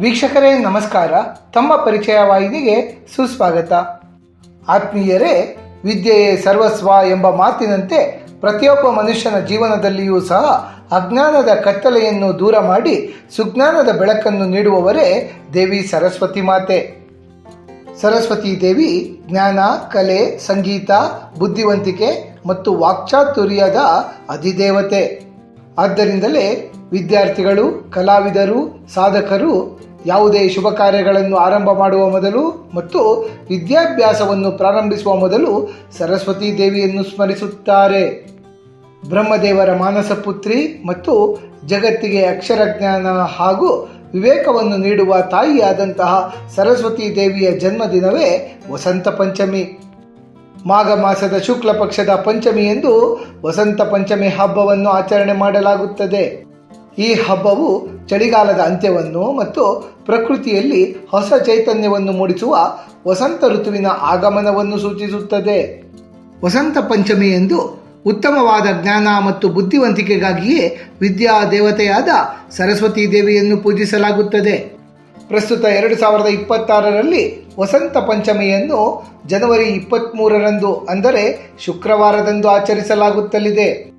ವೀಕ್ಷಕರೇ, ನಮಸ್ಕಾರ. ತಮ್ಮ ಪರಿಚಯ ವಾಹಿನಿಗೆ ಸುಸ್ವಾಗತ. ಆತ್ಮೀಯರೇ, ವಿದ್ಯೆಯೇ ಸರ್ವಸ್ವ ಎಂಬ ಮಾತಿನಂತೆ ಪ್ರತಿಯೊಬ್ಬ ಮನುಷ್ಯನ ಜೀವನದಲ್ಲಿಯೂ ಸಹ ಅಜ್ಞಾನದ ಕತ್ತಲೆಯನ್ನು ದೂರ ಮಾಡಿ ಸುಜ್ಞಾನದ ಬೆಳಕನ್ನು ನೀಡುವವರೇ ದೇವಿ ಸರಸ್ವತಿ ಮಾತೆ. ಸರಸ್ವತಿ ದೇವಿ, ಜ್ಞಾನ, ಕಲೆ, ಸಂಗೀತ, ಬುದ್ಧಿವಂತಿಕೆ ಮತ್ತು ವಾಕ್ಚಾತುರ್ಯದ ಅಧಿದೇವತೆ. ಆದ್ದರಿಂದಲೇ ವಿದ್ಯಾರ್ಥಿಗಳು, ಕಲಾವಿದರು, ಸಾಧಕರು ಯಾವುದೇ ಶುಭ ಕಾರ್ಯಗಳನ್ನು ಆರಂಭ ಮಾಡುವ ಮೊದಲು ಮತ್ತು ವಿದ್ಯಾಭ್ಯಾಸವನ್ನು ಪ್ರಾರಂಭಿಸುವ ಮೊದಲು ಸರಸ್ವತಿ ದೇವಿಯನ್ನು ಸ್ಮರಿಸುತ್ತಾರೆ. ಬ್ರಹ್ಮದೇವರ ಮಾನಸ ಪುತ್ರಿ ಮತ್ತು ಜಗತ್ತಿಗೆ ಅಕ್ಷರ ಜ್ಞಾನ ಹಾಗೂ ವಿವೇಕವನ್ನು ನೀಡುವ ತಾಯಿಯಾದಂತಹ ಸರಸ್ವತಿ ದೇವಿಯ ಜನ್ಮದಿನವೇ ವಸಂತ ಪಂಚಮಿ. ಮಾಘ ಮಾಸದ ಶುಕ್ಲ ಪಕ್ಷದ ಪಂಚಮಿ ಎಂದು ವಸಂತ ಪಂಚಮಿ ಹಬ್ಬವನ್ನು ಆಚರಣೆ ಮಾಡಲಾಗುತ್ತದೆ. ಈ ಹಬ್ಬವು ಚಳಿಗಾಲದ ಅಂತ್ಯವನ್ನು ಮತ್ತು ಪ್ರಕೃತಿಯಲ್ಲಿ ಹೊಸ ಚೈತನ್ಯವನ್ನು ಮೂಡಿಸುವ ವಸಂತ ಋತುವಿನ ಆಗಮನವನ್ನು ಸೂಚಿಸುತ್ತದೆ. ವಸಂತ ಪಂಚಮಿ ಎಂದು ಉತ್ತಮವಾದ ಜ್ಞಾನ ಮತ್ತು ಬುದ್ಧಿವಂತಿಕೆಗಾಗಿಯೇ ವಿದ್ಯಾ ದೇವತೆಯಾದ ಸರಸ್ವತಿ ದೇವಿಯನ್ನು ಪೂಜಿಸಲಾಗುತ್ತದೆ. ಪ್ರಸ್ತುತ ಎರಡು ಸಾವಿರದ ಇಪ್ಪತ್ತಾರರಲ್ಲಿ ವಸಂತ ಪಂಚಮಿಯನ್ನು ಜನವರಿ ಇಪ್ಪತ್ತ್ಮೂರರಂದು ಅಂದರೆ ಶುಕ್ರವಾರದಂದು ಆಚರಿಸಲಾಗುತ್ತಲಿದೆ.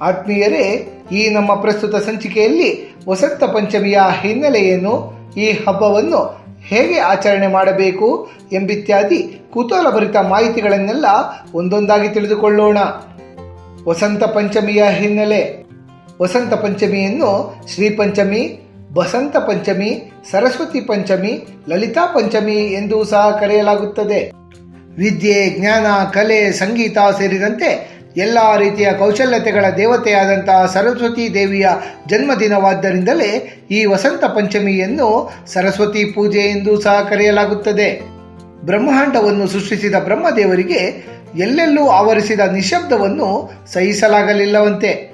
ಆತ್ಮೀಯರೇ, ಈ ನಮ್ಮ ಪ್ರಸ್ತುತ ಸಂಚಿಕೆಯಲ್ಲಿ ವಸಂತ ಪಂಚಮಿಯ ಹಿನ್ನೆಲೆಯನ್ನು, ಈ ಹಬ್ಬವನ್ನು ಹೇಗೆ ಆಚರಣೆ ಮಾಡಬೇಕು ಎಂಬಿತ್ಯಾದಿ ಕುತೂಹಲಭರಿತ ಮಾಹಿತಿಗಳನ್ನೆಲ್ಲ ಒಂದೊಂದಾಗಿ ತಿಳಿದುಕೊಳ್ಳೋಣ. ವಸಂತ ಪಂಚಮಿಯ ಹಿನ್ನೆಲೆ. ವಸಂತ ಪಂಚಮಿಯನ್ನು ಶ್ರೀ ಪಂಚಮಿ, ಬಸಂತ ಪಂಚಮಿ, ಸರಸ್ವತಿ ಪಂಚಮಿ, ಲಲಿತಾ ಪಂಚಮಿ ಎಂದು ಸಹ ಕರೆಯಲಾಗುತ್ತದೆ. ವಿದ್ಯೆ, ಜ್ಞಾನ, ಕಲೆ, ಸಂಗೀತ ಸೇರಿದಂತೆ ಎಲ್ಲ ರೀತಿಯ ಕೌಶಲ್ಯತೆಗಳ ದೇವತೆಯಾದಂತಹ ಸರಸ್ವತಿ ದೇವಿಯ ಜನ್ಮದಿನವಾದ್ದರಿಂದಲೇ ಈ ವಸಂತ ಪಂಚಮಿಯನ್ನು ಸರಸ್ವತಿ ಪೂಜೆ ಎಂದು ಸಹ ಕರೆಯಲಾಗುತ್ತದೆ. ಬ್ರಹ್ಮಾಂಡವನ್ನು ಸೃಷ್ಟಿಸಿದ ಬ್ರಹ್ಮದೇವರಿಗೆ ಎಲ್ಲೆಲ್ಲೂ ಆವರಿಸಿದ ನಿಶಬ್ದವನ್ನು ಸಹಿಸಲಾಗಲಿಲ್ಲವಂತೆ.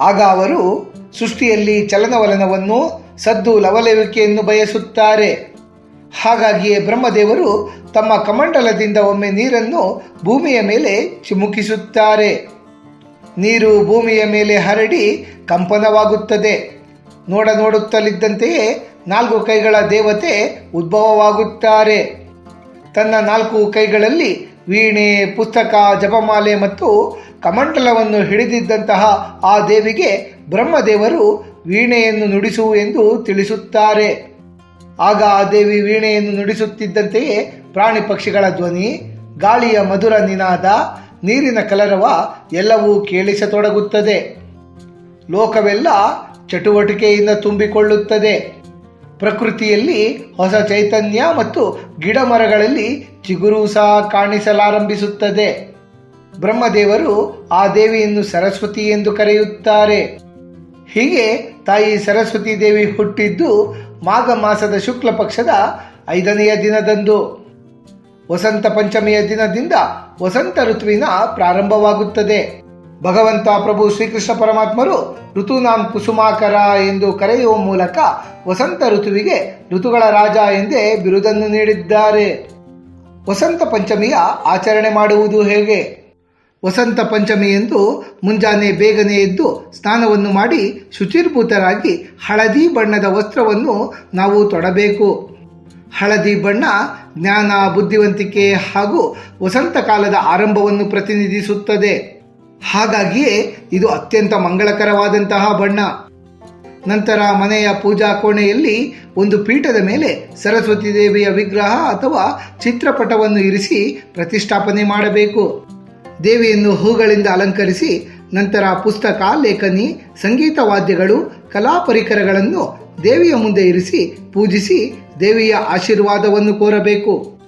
ಆಗ ಅವರು ಸೃಷ್ಟಿಯಲ್ಲಿ ಚಲನವಲನವನ್ನು ಸದ್ದು ಲವಲವಿಕೆಯನ್ನು ಬಯಸುತ್ತಾರೆ. ಹಾಗಾಗಿಯೇ ಬ್ರಹ್ಮದೇವರು ತಮ್ಮ ಕಮಂಡಲದಿಂದ ಒಮ್ಮೆ ನೀರನ್ನು ಭೂಮಿಯ ಮೇಲೆ ಚಿಮುಕಿಸುತ್ತಾರೆ. ನೀರು ಭೂಮಿಯ ಮೇಲೆ ಹರಡಿ ಕಂಪನವಾಗುತ್ತದೆ. ನೋಡ ನೋಡುತ್ತಲಿದ್ದಂತೆಯೇ ನಾಲ್ಕು ಕೈಗಳ ದೇವತೆ ಉದ್ಭವವಾಗುತ್ತಾರೆ. ತನ್ನ ನಾಲ್ಕು ಕೈಗಳಲ್ಲಿ ವೀಣೆ, ಪುಸ್ತಕ, ಜಪಮಾಲೆ ಮತ್ತು ಕಮಂಡಲವನ್ನು ಹಿಡಿದಿದ್ದಂತಹ ಆ ದೇವಿಗೆ ಬ್ರಹ್ಮದೇವರು ವೀಣೆಯನ್ನು ನುಡಿಸು ಎಂದು ತಿಳಿಸುತ್ತಾರೆ. ಆಗ ಆ ದೇವಿ ವೀಣೆಯನ್ನು ನುಡಿಸುತ್ತಿದ್ದಂತೆಯೇ ಪ್ರಾಣಿ ಪಕ್ಷಿಗಳ ಧ್ವನಿ, ಗಾಳಿಯ ಮಧುರ ನಿನಾದ, ನೀರಿನ ಕಲರವ ಎಲ್ಲವೂ ಕೇಳಿಸತೊಡಗುತ್ತದೆ. ಲೋಕವೆಲ್ಲ ಚಟುವಟಿಕೆಯಿಂದ ತುಂಬಿಕೊಳ್ಳುತ್ತದೆ. ಪ್ರಕೃತಿಯಲ್ಲಿ ಹೊಸ ಚೈತನ್ಯ ಮತ್ತು ಗಿಡ ಮರಗಳಲ್ಲಿ ಚಿಗುರು ಸಹ ಕಾಣಿಸಲಾರಂಭಿಸುತ್ತದೆ. ಬ್ರಹ್ಮದೇವರು ಆ ದೇವಿಯನ್ನು ಸರಸ್ವತಿ ಎಂದು ಕರೆಯುತ್ತಾರೆ. ಹೀಗೆ ತಾಯಿ ಸರಸ್ವತಿ ದೇವಿ ಹುಟ್ಟಿದ್ದು ಮಾಘ ಮಾಸದ ಶುಕ್ಲ ಪಕ್ಷದ ಐದನೆಯ ದಿನದಂದು. ವಸಂತ ಪಂಚಮಿಯ ದಿನದಿಂದ ವಸಂತ ಋತುವಿನ ಪ್ರಾರಂಭವಾಗುತ್ತದೆ. ಭಗವಂತ ಪ್ರಭು ಶ್ರೀಕೃಷ್ಣ ಪರಮಾತ್ಮರು ಋತುನಾಂ ಕುಸುಮಾಕರ ಎಂದು ಕರೆಯುವ ಮೂಲಕ ವಸಂತ ಋತುವಿಗೆ ಋತುಗಳ ರಾಜ ಎಂದೇ ಬಿರುದನ್ನು ನೀಡಿದ್ದಾರೆ. ವಸಂತ ಪಂಚಮಿಯ ಆಚರಣೆ ಮಾಡುವುದು ಹೇಗೆ? ವಸಂತ ಪಂಚಮಿ ಎಂದು ಮುಂಜಾನೆ ಬೇಗನೆ ಎದ್ದು ಸ್ನಾನವನ್ನು ಮಾಡಿ ಶುಚಿರ್ಭೂತರಾಗಿ ಹಳದಿ ಬಣ್ಣದ ವಸ್ತ್ರವನ್ನು ನಾವು ತೊಡಬೇಕು. ಹಳದಿ ಬಣ್ಣ ಜ್ಞಾನ, ಬುದ್ಧಿವಂತಿಕೆ ಹಾಗೂ ವಸಂತ ಕಾಲದ ಆರಂಭವನ್ನು ಪ್ರತಿನಿಧಿಸುತ್ತದೆ. ಹಾಗಾಗಿಯೇ ಇದು ಅತ್ಯಂತ ಮಂಗಳಕರವಾದಂತಹ ಬಣ್ಣ. ನಂತರ ಮನೆಯ ಪೂಜಾ ಕೋಣೆಯಲ್ಲಿ ಒಂದು ಪೀಠದ ಮೇಲೆ ಸರಸ್ವತಿ ದೇವಿಯ ವಿಗ್ರಹ ಅಥವಾ ಚಿತ್ರಪಟವನ್ನು ಇರಿಸಿ ಪ್ರತಿಷ್ಠಾಪನೆ ಮಾಡಬೇಕು. ದೇವಿಯನ್ನು ಹೂಗಳಿಂದ ಅಲಂಕರಿಸಿ ನಂತರ ಪುಸ್ತಕ, ಲೇಖನಿ, ಸಂಗೀತ ವಾದ್ಯಗಳು, ಕಲಾ ಪರಿಕರಗಳನ್ನು ದೇವಿಯ ಮುಂದೆ ಇರಿಸಿ ಪೂಜಿಸಿ ದೇವಿಯ ಆಶೀರ್ವಾದವನ್ನು ಕೋರಬೇಕು.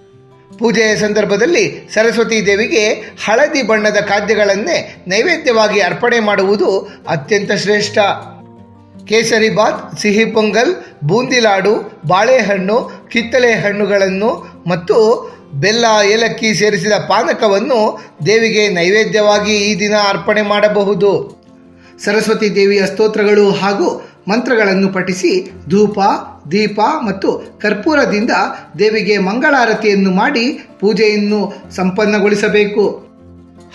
ಪೂಜೆಯ ಸಂದರ್ಭದಲ್ಲಿ ಸರಸ್ವತಿ ದೇವಿಗೆ ಹಳದಿ ಬಣ್ಣದ ಖಾದ್ಯಗಳನ್ನೇ ನೈವೇದ್ಯವಾಗಿ ಅರ್ಪಣೆ ಮಾಡುವುದು ಅತ್ಯಂತ ಶ್ರೇಷ್ಠ. ಕೇಸರಿ ಬಾತ್, ಸಿಹಿ ಪೊಂಗಲ್, ಬೂಂದಿ ಲಾಡು, ಬಾಳೆಹಣ್ಣು, ಕಿತ್ತಳೆ ಹಣ್ಣುಗಳನ್ನು ಮತ್ತು ಬೆಲ್ಲ, ಏಲಕ್ಕಿ ಸೇರಿಸಿದ ಪಾನಕವನ್ನು ದೇವಿಗೆ ನೈವೇದ್ಯವಾಗಿ ಈ ದಿನ ಅರ್ಪಣೆ ಮಾಡಬಹುದು. ಸರಸ್ವತಿ ದೇವಿಯ ಸ್ತೋತ್ರಗಳು ಹಾಗೂ ಮಂತ್ರಗಳನ್ನು ಪಠಿಸಿ ಧೂಪ, ದೀಪ ಮತ್ತು ಕರ್ಪೂರದಿಂದ ದೇವಿಗೆ ಮಂಗಳಾರತಿಯನ್ನು ಮಾಡಿ ಪೂಜೆಯನ್ನು ಸಂಪನ್ನಗೊಳಿಸಬೇಕು.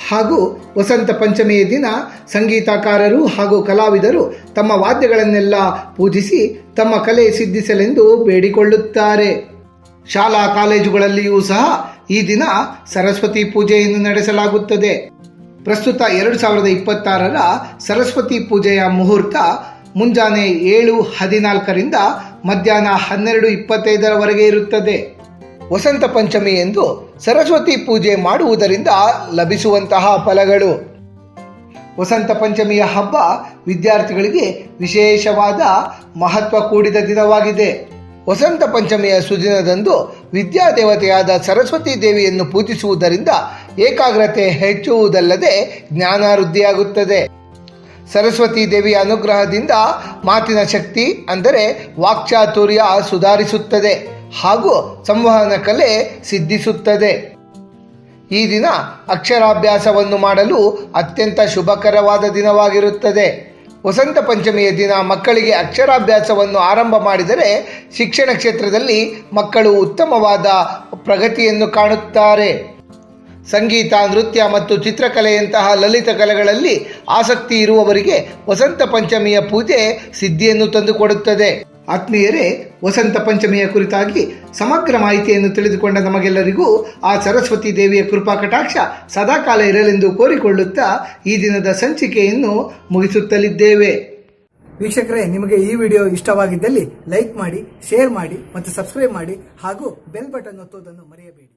ಹಾಗೂ ವಸಂತ ಪಂಚಮಿಯ ದಿನ ಸಂಗೀತಕಾರರು ಹಾಗೂ ಕಲಾವಿದರು ತಮ್ಮ ವಾದ್ಯಗಳನ್ನೆಲ್ಲ ಪೂಜಿಸಿ ತಮ್ಮ ಕಲೆ ಸಿದ್ಧಿಸಲೆಂದು ಬೇಡಿಕೊಳ್ಳುತ್ತಾರೆ. ಶಾಲಾ ಕಾಲೇಜುಗಳಲ್ಲಿಯೂ ಸಹ ಈ ದಿನ ಸರಸ್ವತಿ ಪೂಜೆಯನ್ನು ನಡೆಸಲಾಗುತ್ತದೆ. ಪ್ರಸ್ತುತ ಎರಡು ಸಾವಿರದ ಇಪ್ಪತ್ತಾರರ ಸರಸ್ವತಿ ಪೂಜೆಯ ಮುಹೂರ್ತ ಮುಂಜಾನೆ ಏಳು ಹದಿನಾಲ್ಕರಿಂದ ಮಧ್ಯಾಹ್ನ ಹನ್ನೆರಡು ಇಪ್ಪತ್ತೈದರವರೆಗೆ ಇರುತ್ತದೆ. ವಸಂತ ಪಂಚಮಿ ಎಂದು ಸರಸ್ವತಿ ಪೂಜೆ ಮಾಡುವುದರಿಂದ ಲಭಿಸುವಂತಹ ಫಲಗಳು. ವಸಂತ ಪಂಚಮಿಯ ಹಬ್ಬ ವಿದ್ಯಾರ್ಥಿಗಳಿಗೆ ವಿಶೇಷವಾದ ಮಹತ್ವ ಕೂಡಿದ ದಿನವಾಗಿದೆ. ವಸಂತ ಪಂಚಮಿಯ ಸುದಿನದಂದು ವಿದ್ಯಾದೇವತೆಯಾದ ಸರಸ್ವತಿ ದೇವಿಯನ್ನು ಪೂಜಿಸುವುದರಿಂದ ಏಕಾಗ್ರತೆ ಹೆಚ್ಚುವುದಲ್ಲದೆ ಜ್ಞಾನ ವೃದ್ಧಿಯಾಗುತ್ತದೆ ಸರಸ್ವತಿ ದೇವಿಯ ಅನುಗ್ರಹದಿಂದ ಮಾತಿನ ಶಕ್ತಿ ಅಂದರೆ ವಾಕ್ಚಾತುರ್ಯ ಸುಧಾರಿಸುತ್ತದೆ ಹಾಗೂ ಸಂವಹನ ಕಲೆ ಸಿದ್ಧಿಸುತ್ತದೆ. ಈ ದಿನ ಅಕ್ಷರಾಭ್ಯಾಸವನ್ನು ಮಾಡಲು ಅತ್ಯಂತ ಶುಭಕರವಾದ ದಿನವಾಗಿರುತ್ತದೆ. ವಸಂತ ಪಂಚಮಿಯ ದಿನ ಮಕ್ಕಳಿಗೆ ಅಕ್ಷರಾಭ್ಯಾಸವನ್ನು ಆರಂಭ ಮಾಡಿದರೆ ಶಿಕ್ಷಣ ಕ್ಷೇತ್ರದಲ್ಲಿ ಮಕ್ಕಳು ಉತ್ತಮವಾದ ಪ್ರಗತಿಯನ್ನು ಕಾಣುತ್ತಾರೆ. ಸಂಗೀತ, ನೃತ್ಯ ಮತ್ತು ಚಿತ್ರಕಲೆಯಂತಹ ಲಲಿತ ಕಲೆಗಳಲ್ಲಿ ಆಸಕ್ತಿ ಇರುವವರಿಗೆ ವಸಂತ ಪಂಚಮಿಯ ಪೂಜೆ ಸಿದ್ಧಿಯನ್ನು ತಂದುಕೊಡುತ್ತದೆ. ಆತ್ಮೀಯರೇ, ವಸಂತ ಪಂಚಮಿಯ ಕುರಿತಾಗಿ ಸಮಗ್ರ ಮಾಹಿತಿಯನ್ನು ತಿಳಿದುಕೊಂಡ ನಮಗೆಲ್ಲರಿಗೂ ಆ ಸರಸ್ವತಿ ದೇವಿಯ ಕೃಪಾ ಕಟಾಕ್ಷ ಸದಾಕಾಲ ಇರಲೆಂದು ಕೋರಿಕೊಳ್ಳುತ್ತಾ ಈ ದಿನದ ಸಂಚಿಕೆಯನ್ನು ಮುಗಿಸುತ್ತಲಿದ್ದೇವೆ. ವೀಕ್ಷಕರೇ, ನಿಮಗೆ ಈ ವಿಡಿಯೋ ಇಷ್ಟವಾಗಿದ್ದಲ್ಲಿ ಲೈಕ್ ಮಾಡಿ, ಶೇರ್ ಮಾಡಿ ಮತ್ತು ಸಬ್ಸ್ಕ್ರೈಬ್ ಮಾಡಿ ಹಾಗೂ ಬೆಲ್ ಬಟನ್ ಒತ್ತುವುದನ್ನು ಮರೆಯಬೇಡಿ.